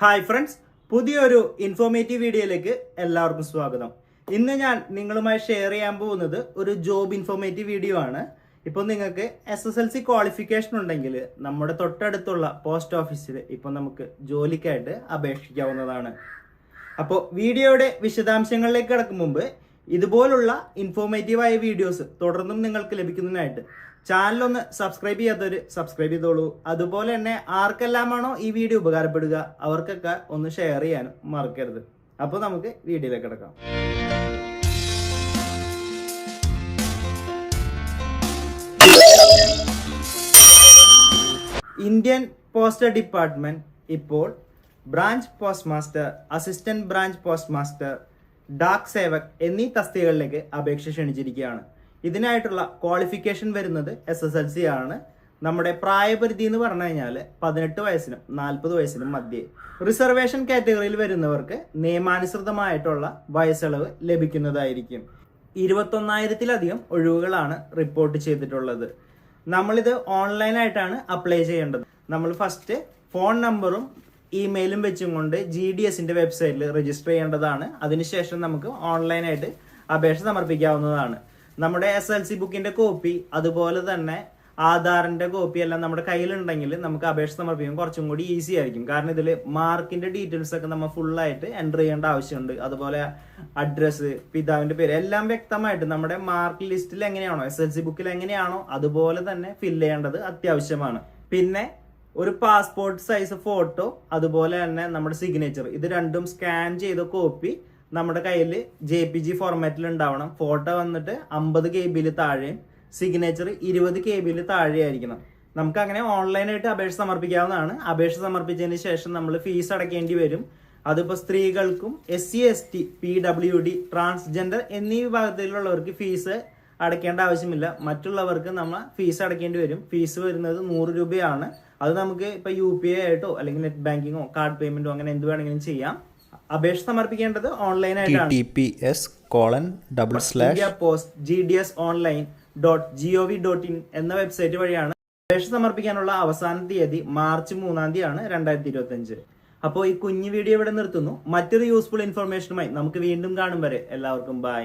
Hi friends പുതിയൊരു informative വീഡിയോയിലേക്ക് എല്ലാവർക്കും സ്വാഗതം. ഇന്ന് ഞാൻ നിങ്ങളുമായി ഷെയർ ചെയ്യാൻ പോകുന്നത് ഒരു ജോബ് ഇൻഫോർമേറ്റീവ് വീഡിയോ ആണ്. ഇപ്പോൾ നിങ്ങൾക്ക് S S L C qualification ഉണ്ടെങ്കിൽ നമ്മുടെ തൊട്ടടുത്തുള്ള പോസ്റ്റ് ഓഫീസിൽ ഇപ്പോൾ നമുക്ക് ജോലിക്കായിട്ട് അപേക്ഷിക്കാവുന്നതാണ്. അപ്പോൾ വീഡിയോയുടെ വിശദാംശങ്ങളിലേക്ക് കിടക്കും മുമ്പ് ഇതുപോലുള്ള ഇൻഫോർമേറ്റീവായ വീഡിയോസ് തുടർന്നും നിങ്ങൾക്ക് ലഭിക്കുന്നതിനായിട്ട് ചാനൽ ഒന്ന് സബ്സ്ക്രൈബ് ചെയ്യാത്തവർ സബ്സ്ക്രൈബ് ചെയ്തോളൂ. അതുപോലെ തന്നെ ആർക്കെല്ലാമാണോ ഈ വീഡിയോ ഉപകാരപ്പെടുക അവർക്കൊക്കെ ഒന്ന് ഷെയർ ചെയ്യാനും മറക്കരുത്. അപ്പോൾ നമുക്ക് വീഡിയോയിലേക്ക് കിടക്കാം. ഇന്ത്യൻ പോസ്റ്റ് ഡിപ്പാർട്ട്മെന്റ് ഇപ്പോൾ branch post master assistant branch post master Dak Sevak എന്നീ തസ്തികകളിലേക്ക് അപേക്ഷ ക്ഷണിച്ചിരിക്കുകയാണ്. ഇതിനായിട്ടുള്ള ക്വാളിഫിക്കേഷൻ വരുന്നത് എസ് എസ് എൽ സി ആണ്. നമ്മുടെ പ്രായപരിധി എന്ന് പറഞ്ഞു കഴിഞ്ഞാൽ പതിനെട്ട് വയസ്സിനും നാൽപ്പത് വയസ്സിനും മധ്യേ. റിസർവേഷൻ കാറ്റഗറിയിൽ വരുന്നവർക്ക് നിയമാനുസൃതമായിട്ടുള്ള വയസ്സളവ് ലഭിക്കുന്നതായിരിക്കും. ഇരുപത്തൊന്നായിരത്തിലധികം ഒഴിവുകളാണ് റിപ്പോർട്ട് ചെയ്തിട്ടുള്ളത്. നമ്മളിത് ഓൺലൈനായിട്ടാണ് അപ്ലൈ ചെയ്യേണ്ടത്. നമ്മൾ ഫസ്റ്റ് ഫോൺ നമ്പറും ഇമെയിലും വെച്ചും കൊണ്ട് ജി ഡി എസിന്റെ വെബ്സൈറ്റിൽ രജിസ്റ്റർ ചെയ്യേണ്ടതാണ്. അതിനുശേഷം നമുക്ക് ഓൺലൈനായിട്ട് അപേക്ഷ സമർപ്പിക്കാവുന്നതാണ്. നമ്മുടെ എസ് എൽ സി ബുക്കിന്റെ കോപ്പി അതുപോലെ തന്നെ ആധാറിന്റെ കോപ്പി എല്ലാം നമ്മുടെ കയ്യിലുണ്ടെങ്കിൽ നമുക്ക് അപേക്ഷ സമർപ്പിക്കാൻ കുറച്ചും കൂടി ഈസി ആയിരിക്കും. കാരണം ഇതിൽ മാർക്കിന്റെ ഡീറ്റെയിൽസ് ഒക്കെ നമ്മൾ ഫുൾ ആയിട്ട് എന്റർ ചെയ്യേണ്ട ആവശ്യമുണ്ട്. അതുപോലെ അഡ്രസ്സ് പിതാവിന്റെ പേര് എല്ലാം വ്യക്തമായിട്ട് നമ്മുടെ മാർക്ക് ലിസ്റ്റിൽ എങ്ങനെയാണോ എസ് എൽ സി ബുക്കിൽ എങ്ങനെയാണോ അതുപോലെ തന്നെ ഫില്ല് ചെയ്യേണ്ടത് അത്യാവശ്യമാണ്. പിന്നെ ഒരു പാസ്പോർട്ട് സൈസ് ഫോട്ടോ അതുപോലെ തന്നെ നമ്മുടെ സിഗ്നേച്ചർ ഇത് രണ്ടും സ്കാൻ ചെയ്ത കോപ്പി നമ്മുടെ കയ്യിൽ ജെ പി ജി ഫോർമാറ്റിൽ ഉണ്ടാവണം. ഫോട്ടോ വന്നിട്ട് അമ്പത് കെ ബിയിൽ താഴെയും സിഗ്നേച്ചർ ഇരുപത് കെ ബിയിൽ താഴെ ആയിരിക്കണം നമുക്ക് അങ്ങനെ ഓൺലൈനായിട്ട് അപേക്ഷ സമർപ്പിക്കാവുന്നതാണ്. അപേക്ഷ സമർപ്പിച്ചതിന് ശേഷം നമ്മൾ ഫീസ് അടയ്ക്കേണ്ടി വരും. അതിപ്പോൾ സ്ത്രീകൾക്കും S C S T P W D transgender എന്നീ വിഭാഗത്തിലുള്ളവർക്ക് ഫീസ് അടയ്ക്കേണ്ട ആവശ്യമില്ല. മറ്റുള്ളവർക്ക് നമ്മൾ ഫീസ് അടയ്ക്കേണ്ടി വരും. ഫീസ് വരുന്നത് നൂറ് രൂപയാണ്. അത് നമുക്ക് ഇപ്പൊ യു പി ഐ ആയിട്ടോ അല്ലെങ്കിൽ നെറ്റ് ബാങ്കിങ്ങോ കാർഡ് പേയ്മെന്റോ അങ്ങനെ എന്ത് വേണമെങ്കിലും ചെയ്യാം. അപേക്ഷ സമർപ്പിക്കേണ്ടത് ഓൺലൈൻ ആയിട്ടാണ്. T P S colon double slash post G D S online dot G O V dot in എന്ന വെബ്സൈറ്റ് വഴിയാണ് അപേക്ഷ സമർപ്പിക്കാനുള്ള അവസാന തീയതി മാർച്ച് മൂന്നാം തീയതിയാണ് രണ്ടായിരത്തി ഇരുപത്തി അഞ്ച് അപ്പോൾ ഈ കുഞ്ഞു വീഡിയോ ഇവിടെ നിർത്തുന്നു. മറ്റൊരു യൂസ്ഫുൾ ഇൻഫർമേഷനുമായി നമുക്ക് വീണ്ടും കാണും വരെ. എല്ലാവർക്കും ബൈ